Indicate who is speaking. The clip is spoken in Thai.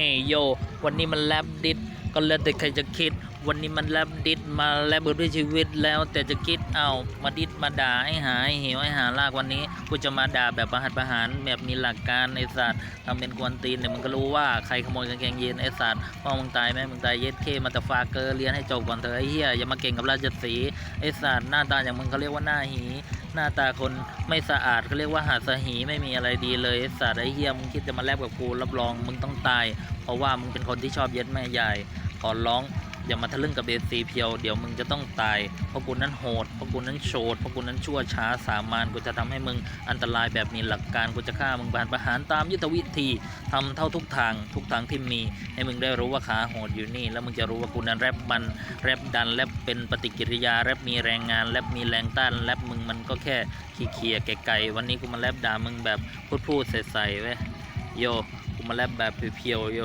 Speaker 1: ฮโย วันนี้มันแลบดิดก็แล้วแต่ใครจะคิด วันนี้มันแลบดิดมาแลบเบิด้วยชีวิตแล้ว แต่จะคิดเอามาดิดมาด่าให้หายเหิวให้หาลากวันนี้กูจะมาด่าแบบประหัตประหารแบบมีหลักการไอสัตว์ทำเป็นกวนตีนเนี่ยมึงก็รู้ว่าใครขโมยกางเกงยีนไอสัตว์พ่อมึงตายแม่มึงตายเย็ดเคมาแต่ฟาเกอร์เรียนให้จบก่อนเถอะไอ้เหี้ยอย่ามาเก่งกับราชสีไอสัตว์หน้าตาอย่างมึงเขาเรียกว่าหน้าหีหน้าตาคนไม่สะอาดเขาเรียกว่าหาสหีไม่มีอะไรดีเลยสัตว์ไอ้เฮียมึงคิดจะมาแลกกับกูรับรองมึงต้องตาย เพราะว่ามึงเป็นคนที่ชอบเย็ดแม่ใหญ่ขอร้อง อย่ามาทะลึ่งกับเอซีเพียวเดี๋ยวมึงจะต้องตาย เพราะกูนั้นโหด เพราะกูนั้นโฉดเพราะกูนั้นชั่วช้าสามานกูจะทำให้มึงอันตรายแบบมีหลักการกูจะฆ่ามึงบานประหารตามยุทธวิธีทำเท่าทุกทางทุกทางที่มี ให้มึงได้รู้ว่าขาโหดอยู่นี่ แล้วมึงจะรู้ว่ากูนั้นแรปมันแรปดันแรปเป็นปฏิกิริยาแรปมีแรงงานแรปมีแรงต้านแรปมึงมันก็แค่ขี้เคียไกลๆวันนี้กูมาแรปด่ามึงแบบพูดๆใส่ๆเว้ยโยกูมาแรปแบบเพียวๆโย